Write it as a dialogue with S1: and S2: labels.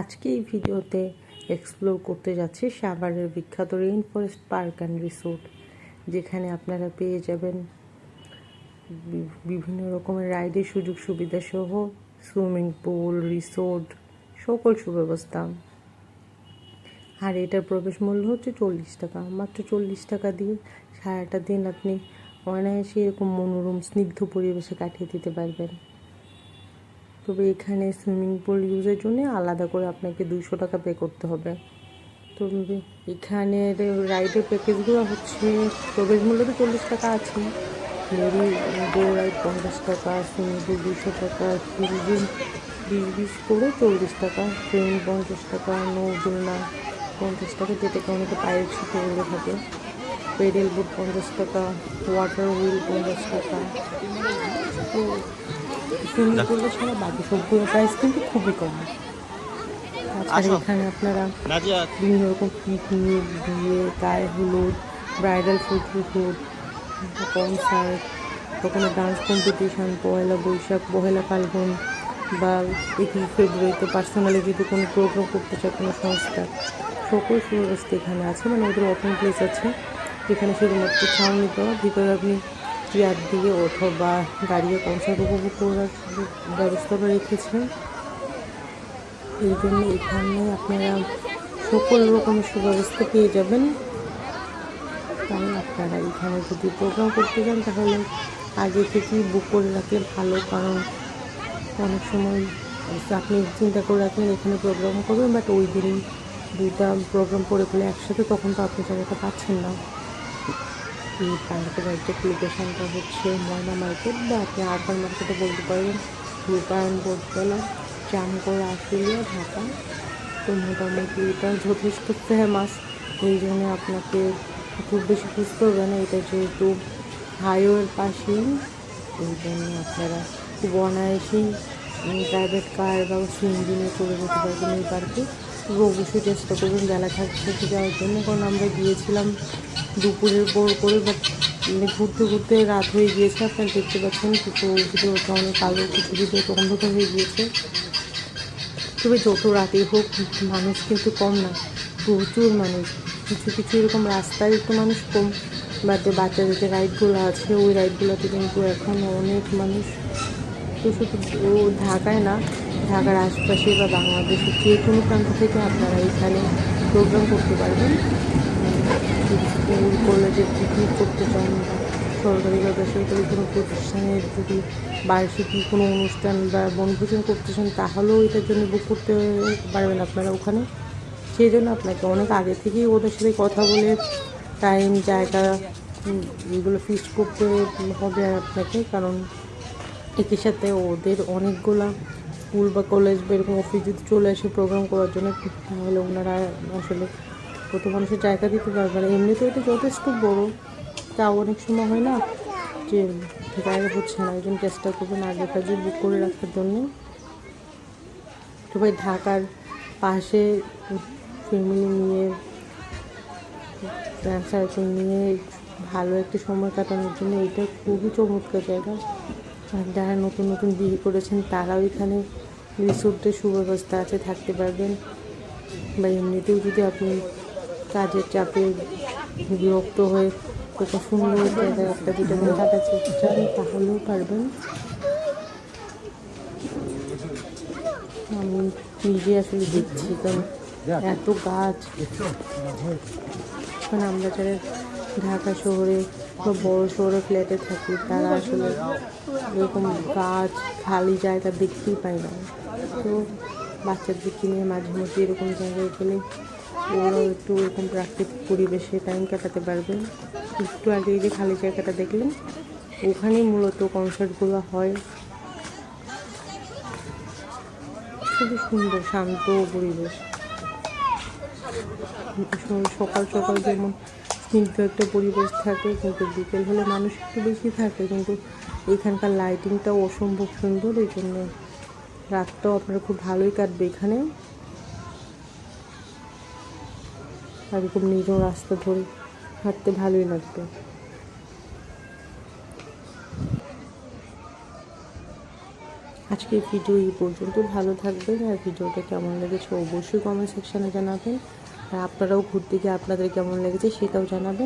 S1: আজকে এই ভিডিওতে এক্সপ্লোর করতে যাচ্ছি সাভারের বিখ্যাত rain forest park and resort যেখানে আপনারা পেয়ে যাবেন বিভিন্ন রকমের রাইডের সুযোগ সুবিধা সহ সুইমিং পুল রিসোর্ট সকল সুব্যবস্থা। আর এটার প্রবেশ মূল্য হচ্ছে চল্লিশ টাকা। মাত্র চল্লিশ টাকা দিয়ে সারাটা দিন আপনি অনায়াসে এরকম মনোরম, স্নিগ্ধ পরিবেশে কাটিয়ে দিতে পারবেন। তবে এখানে সুইমিং পুল ইউজের জন্য আলাদা করে আপনাকে দুশো টাকা পে করতে হবে। তো এখানের রাইডের প্যাকেজগুলো হচ্ছে প্রবেশ মূল্য তো চল্লিশ টাকা আছে। মেরি গো রাইড পঞ্চাশ টাকা সুইমিং পুল দুশো টাকা ফিল্ডিং বিশ বিশ করে চল্লিশ টাকা ট্রেন পঞ্চাশ টাকা নৌদোলনা পঞ্চাশ টাকা, যেটাকে অনেকে পায়ের ছিটে বলে থাকে। পেডেল বোট পঞ্চাশ টাকা ওয়াটার হুইল পঞ্চাশ টাকা। তো সুইমিং ছাড়া বাকি সবগুলো প্রাইস কিন্তু খুবই কম।
S2: আসো।
S1: এখানে আপনারা বিভিন্ন রকম পিকনিক বিয়ে গায়ে হলুদ ব্রাইডাল ফটোশ্যুট কনসার্ট ওখানে ডান্স কম্পিটিশন পয়লা বৈশাখ পহেলা ফাল্গুন বা একুশ ফেব্রুয়ারিতে পার্সোনালি যদি কোনো প্রোগ্রাম করতে চায় কোনো সংস্থা সকল সুব্যবস্থা এখানে আছে। মানে ওদের ওপেন প্লেস আছে। যেখানে শুধুমাত্র ছাউনি দেওয়া ভিতরে আপনি চেয়ার দিয়ে অথবা দাঁড়িয়ে কনসার্ট উপভোগ করার ব্যবস্থা করে রেখেছে এই জন্য এখানে আপনারা সকল রকমের সুব্যবস্থা পেয়ে যাবেন। তাই আপনারা এখানে যদি প্রোগ্রাম করতে চান, তাহলে আগে থেকেই বুক করে রাখলে ভালো, কারণ অনেক সময় আপনি চিন্তা করে রাখলেন এখানে প্রোগ্রাম করবেন বাট ওই দিনই দুইটা প্রোগ্রাম করে ফেলে একসাথে, তখন তো আপনি জায়গাটা পাচ্ছেন না। পার্কের একজাক্ট লোকেশনটা হচ্ছে ময়না মার্কেট বা আপনি আরবান মার্কেটে বলতে পারবেন রূপায়ণ বোধতলা জামগড় আশুলিয়া, ঢাকা। তো মোটামুটি এটা যথেষ্ট ফেমাস এই জন্য আপনাকে খুব বেশি খুঁজতে হবে না, এটা যেহেতু হাইওয়ের পাশেই। এই জন্য আপনারা খুব অনায়াসেই প্রাইভেট কার বা সিএনজি নিয়ে চলে যেতে পারবেন এই পার্কে অবশ্যই চেষ্টা করবেন বেলা থাকতে যাওয়ার জন্য, কারণ আমরা গিয়েছিলাম দুপুরের পর করে বাট ঘুরতে ঘুরতে রাত হয়ে গিয়েছে, আপনারা দেখতে পাচ্ছেন কিছু ভিডিওটা অনেক আলো কিছু ভিডিওটা অন্ধকার হয়ে গিয়েছে। তবে যত রাতেই হোক, মানুষ কিন্তু কম না, প্রচুর মানুষ। কিছু কিছু এরকম রাস্তায় একটু মানুষ কম বাদে বাচ্চাদের যে রাইডগুলো আছে, ওই রাইডগুলোতে কিন্তু এখন অনেক মানুষ। তো শুধু ঢাকায় না ঢাকার আশপাশে বা বাংলাদেশের যে কোনো প্রান্ত থেকে আপনারা এখানে প্রোগ্রাম করতে পারবেন। স্কুল কলেজে পিকনিক করতে চান বা সরকারি বা বেসরকারি কোনো প্রতিষ্ঠানের যদি বার্ষিকী কোনো অনুষ্ঠান বা বনভোজন করতে চান, তাহলেও এটার জন্য বুক করতে পারবেন আপনারা ওখানে। সেই জন্য আপনাকে অনেক আগে থেকেই ওদের সাথে কথা বলে টাইম জায়গা এগুলো ফিক্স করতে হবে আপনাকে। কারণ একই সাথে ওদের অনেকগুলা স্কুল বা কলেজ বা এরকম অফিস যদি চলে আসে প্রোগ্রাম করার জন্য, তাহলে ওনারা আসলে কত মানুষের জায়গা দিতে পারবে না। এমনিতেও এটা যথেষ্ট বড়। তাও অনেক সময় হয় না যে জায়গা হচ্ছে না, একজন চেষ্টা করবেন আগে ভাগে বুক করে রাখার জন্য। তবে ঢাকার পাশে ফ্যামিলি নিয়ে ফ্রেন্ড সার্কেল নিয়ে ভালো একটা সময় কাটানোর জন্য এটা খুবই চমৎকার জায়গা। আর যারা নতুন নতুন বিয়ে করেছেন, তারাও এখানে রিসোর্টের সুব্যবস্থা আছে, থাকতে পারবেন। বা এমনিতেও যদি আপনি কাজের চাপে বিরক্ত হয়ে কত সুন্দর জায়গায় একটা দুটো দিন কাটাতে চান তাহলেও পারবেন। আমি নিজে আসলে দেখছি, কারণ এত গাছ। কারণ আমরা যারা ঢাকা শহরে বড় শহরে ফ্ল্যাটে থাকি, তারা আসলে এরকম গাছ খালি জায়গা দেখতেই পাই না। তো বাচ্চাদেরকে নিয়ে মাঝে মধ্যে এরকম জায়গায় গেলে ওরাও একটু এরকম প্রাকৃতিক পরিবেশে টাইম কাটাতে পারবে। একটু আগে যে খালি জায়গাটা দেখলেন, ওখানেই মূলত কনসার্টগুলো হয়। খুবই সুন্দর, শান্ত পরিবেশ। সকাল সকাল যেমন স্নিগ্ধ একটা পরিবেশ থাকে, কিন্তু বিকেল হলে মানুষ একটু বেশি থাকে, কিন্তু এখানকার লাইটিংটাও অসম্ভব সুন্দর, এই জন্য রাতটাও আপনার খুব ভালোই কাটবে এখানে। আর এরকম নির্জন রাস্তা ধরে হাঁটতে ভালোই লাগবে। আজকের ভিডিও এই পর্যন্ত ভালো থাকবেন, আর ভিডিওটা কেমন লেগেছে অবশ্যই কমেন্ট সেকশানে জানাবেন। আর আপনারাও ঘুরতে গিয়ে আপনাদের কেমন লেগেছে সেটাও জানাবেন।